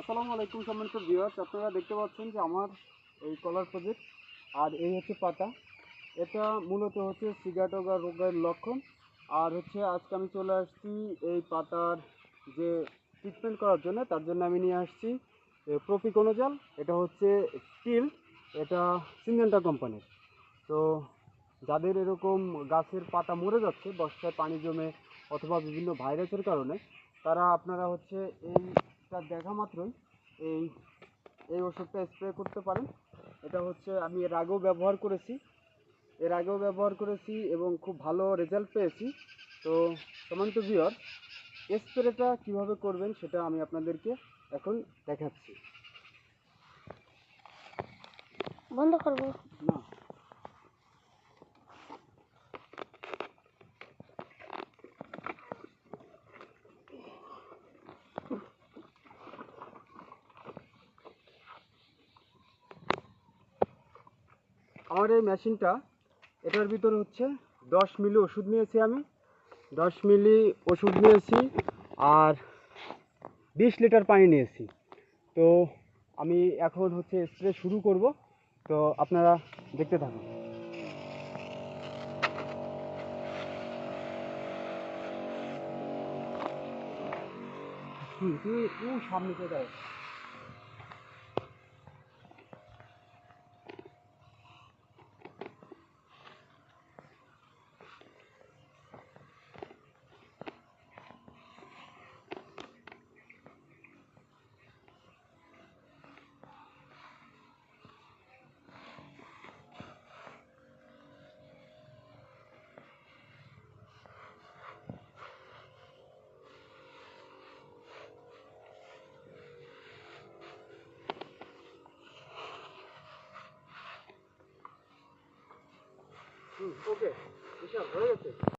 আসসালামু আলাইকুম সম্মানিত ভিউয়ার্স আপনারা দেখতে পাচ্ছেন যে আমার এই কলার প্রজেক্ট আর এই হচ্ছে পাতা। এটা মূলত হচ্ছে সিগাটোগা রোগের লক্ষণ। আর হচ্ছে আজকে আমি চলে আসছি এই পাতার যে ট্রিটমেন্ট করার জন্য, তার জন্য আমি নিয়ে আসছি প্রফিকোনোজাল এটা হচ্ছে স্টিল এটা সিনজেন্টা কোম্পানির। তো যাদের এরকম গাছের পাতা মরে যাচ্ছে, বর্ষায় পানি জমে অথবা বিভিন্ন ভাইরাসের কারণে, তারা আপনারা হচ্ছে এইটা দেখা মাত্রই এই এই ওষুধটা স্প্রে করতে পারেন। এটা হচ্ছে আমি এর আগেও ব্যবহার করেছি। এর আগেও ব্যবহার করেছি এবং খুব ভালো রেজাল্ট পেয়েছি। তো সমান্ত ভিওর স্প্রেটা কীভাবে করবেন সেটা আমি আপনাদেরকে এখন দেখাচ্ছি। বন্ধ করব। না। আমার এই মেশিনটা, এটার ভিতরে হচ্ছে দশ মিলি ওষুধ নিয়েছি আমি। দশ মিলি ওষুধ নিয়েছি আর বিশ লিটার পানি নিয়েছি। তো আমি এখন হচ্ছে স্প্রে শুরু করব। তো আপনারা দেখতে থাকুন। হুম সামনে চলে 嗯 ok 不像我也是